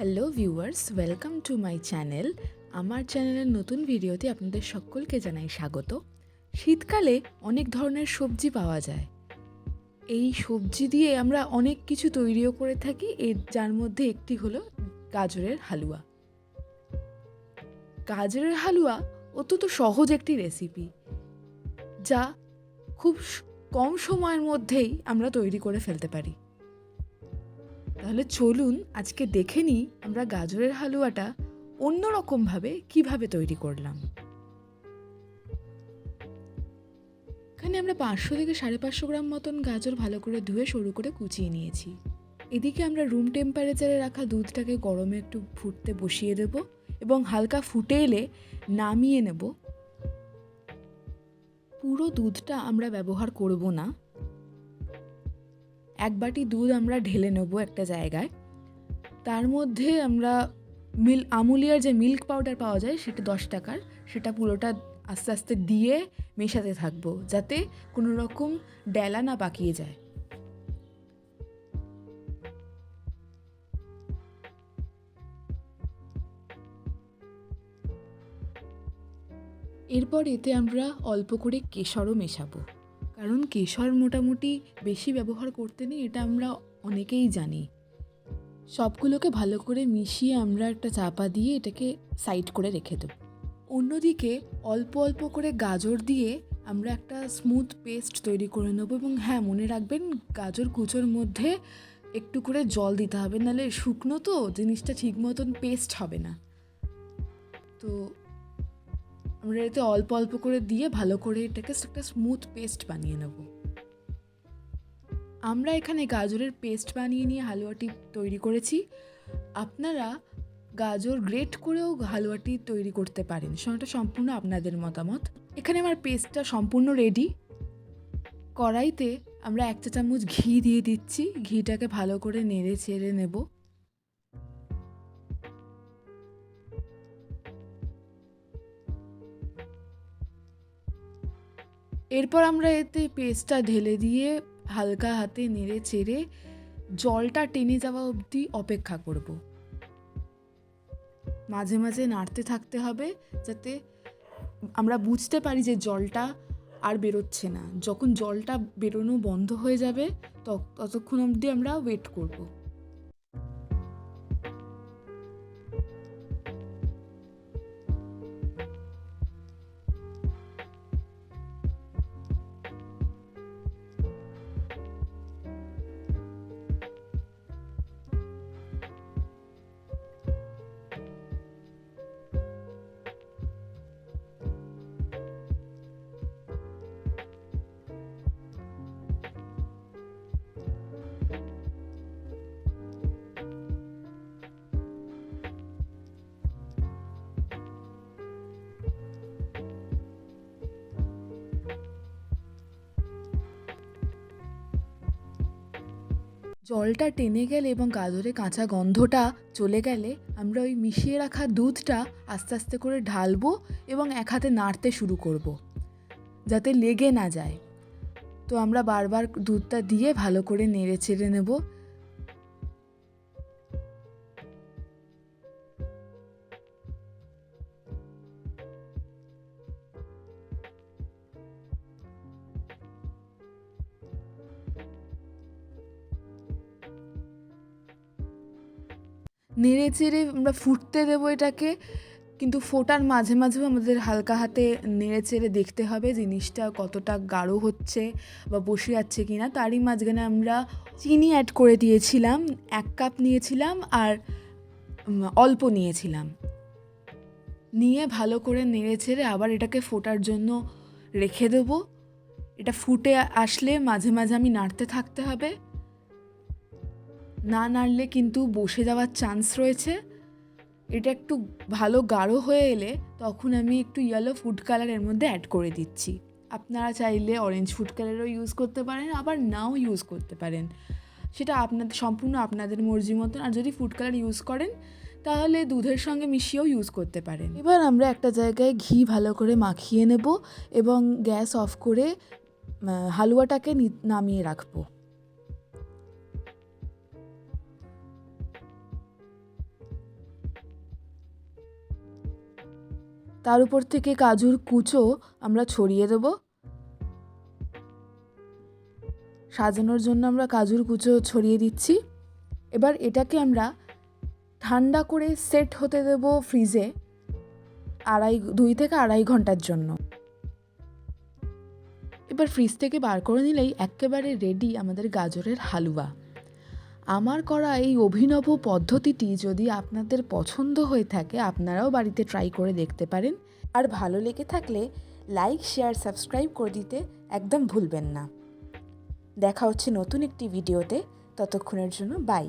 Hello viewers welcome to my channel আমার চ্যানেলের নতুন ভিডিওতে আপনাদের সকলকে জানাই স্বাগত। শীতকালে অনেক ধরনের সবজি পাওয়া যায়। এই সবজি দিয়ে আমরা অনেক কিছু তৈরিও করে থাকি, এর, যার মধ্যে একটি হলো গাজরের হালুয়া। গাজরের হালুয়া অত্যন্ত সহজ একটি রেসিপি যা খুব কম সময়ের মধ্যেই আমরা তৈরি করে ফেলতে পারি। তাহলে চলুন আজকে দেখে নিই আমরা গাজরের হালুয়াটা অন্যরকমভাবে কীভাবে তৈরি করলাম। এখানে আমরা পাঁচশো থেকে সাড়ে পাঁচশো গ্রাম মতন গাজর ভালো করে ধুয়ে সরু করে কুচিয়ে নিয়েছি। এদিকে আমরা রুম টেম্পারেচারে রাখা দুধটাকে গরমে একটু ফুটতে বসিয়ে দেব এবং হালকা ফুটে এলে নামিয়ে নেব। পুরো দুধটা আমরা ব্যবহার করব না। এক বাটি দুধ আমরা ঢেলে নেব একটা জায়গায়। তার মধ্যে আমরা মিল, আমুলিয়ার যে মিল্ক পাউডার পাওয়া যায় সেটা দশ টাকার, সেটা পুরোটা আস্তে আস্তে দিয়ে মেশাতে থাকব যাতে কোনো রকম ডেলা না পাকিয়ে যায়। এরপর এতে আমরা অল্প করে কেশরও মেশাবো। কারণ কেশর মোটামুটি বেশি ব্যবহার করতে নেই, এটা আমরা অনেকেই জানি। সবগুলোকে ভালো করে মিশিয়ে আমরা একটা চাপা দিয়ে এটাকে সাইড করে রেখে দেব। অন্যদিকে অল্প অল্প করে গাজর দিয়ে আমরা একটা স্মুথ পেস্ট তৈরি করে নেব এবং হ্যাঁ মনে রাখবেন গাজর কুচোর মধ্যে একটু করে জল দিতে হবে, নাহলে শুকনো তো জিনিসটা ঠিক মতন পেস্ট হবে না। তো আমরা এতে অল্প অল্প করে দিয়ে ভালো করে এটাকে একটা স্মুথ পেস্ট বানিয়ে নেব। আমরা এখানে গাজরের পেস্ট বানিয়ে নিয়ে হালুয়াটি তৈরি করেছি। আপনারা গাজর গ্রেট করেও হালুয়াটি তৈরি করতে পারেন। সেটা সম্পূর্ণ আপনাদের মতামত। এখানে আমার পেস্টটা সম্পূর্ণ রেডি কড়াইতে আমরা এক চা চামচ ঘি দিয়ে দিচ্ছি। ঘিটাকে ভালো করে নেড়ে চেড়ে নেব। এরপর আমরা এতে পেস্টটা ঢেলে দিয়ে হালকা হাতে নেড়ে চেড়ে জলটা টেনে যাওয়া অবধি অপেক্ষা করব। মাঝে মাঝে নাড়তে থাকতে হবে যাতে আমরা বুঝতে পারি যে জলটা আর বেরোচ্ছে না। যখন জলটা বেরোনো বন্ধ হয়ে যাবে, তত- ততক্ষণ অবধি আমরা ওয়েট করব। জলটা টেনে গেলে এবং গাজরে কাঁচা গন্ধটা চলে গেলে আমরা ওই মিশিয়ে রাখা দুধটা আস্তে আস্তে করে ঢালবো এবং এক হাতে নাড়তে শুরু করব। যাতে লেগে না যায় তো আমরা বারবার দুধটা দিয়ে ভালো করে নেড়ে চেড়ে নেব নেড়ে চেড়ে আমরা ফুটতে দেবো এটাকে, কিন্তু ফোটার মাঝে মাঝেও আমাদের হালকা হাতে নেড়ে চেড়ে দেখতে হবে জিনিসটা কতটা গাঢ় হচ্ছে বা বসে যাচ্ছে কি না তারই মাঝখানে আমরা চিনি অ্যাড করে দিয়েছিলাম, এক কাপ নিয়েছিলাম আর অল্প নিয়েছিলাম। নিয়ে ভালো করে নেড়ে চেড়ে আবার এটাকে ফোটার জন্য রেখে দেবো। এটা ফুটে আসলে মাঝে মাঝে আমি নাড়তে থাকতে হবে। না নাড়লে কিন্তু বসে যাওয়ার চান্স রয়েছে। এটা একটু ভালো গাঢ় হয়ে এলে তখন আমি একটু ইয়েলো ফুড কালারের মধ্যে অ্যাড করে দিচ্ছি। আপনারা চাইলে অরেঞ্জ ফুড কালারও ইউজ করতে পারেন, আবার নাও ইউজ করতে পারেন। সেটা আপনাদের, সম্পূর্ণ আপনাদের মর্জি মতন। আর যদি ফুড কালার ইউজ করেন, তাহলে দুধের সঙ্গে মিশিয়েও ইউজ করতে পারেন। এবার আমরা একটা জায়গায় ঘি ভালো করে মাখিয়ে নেব এবং গ্যাস অফ করে হালুয়াটাকে নামিয়ে রাখব। তার উপর থেকে কাজুর কুচো আমরা ছড়িয়ে দেব। সাজানোর জন্য আমরা কাজুর কুচো ছড়িয়ে দিচ্ছি। এবার এটাকে আমরা ঠান্ডা করে সেট হতে দেব ফ্রিজে আড়াই, দুই থেকে আড়াই ঘণ্টার জন্য। এবার ফ্রিজ থেকে বার করে নিলেই একেবারে রেডি আমাদের গাজরের হালুয়া। আমার করা এই অভিনব পদ্ধতিটি যদি আপনাদের পছন্দ হয়ে থাকে, আপনারাও বাড়িতে ট্রাই করে দেখতে পারেন। আর ভালো লেগে থাকলে লাইক শেয়ার সাবস্ক্রাইব করে দিতে একদম ভুলবেন না। দেখা হচ্ছে নতুন একটি ভিডিওতে ততক্ষণের জন্য বাই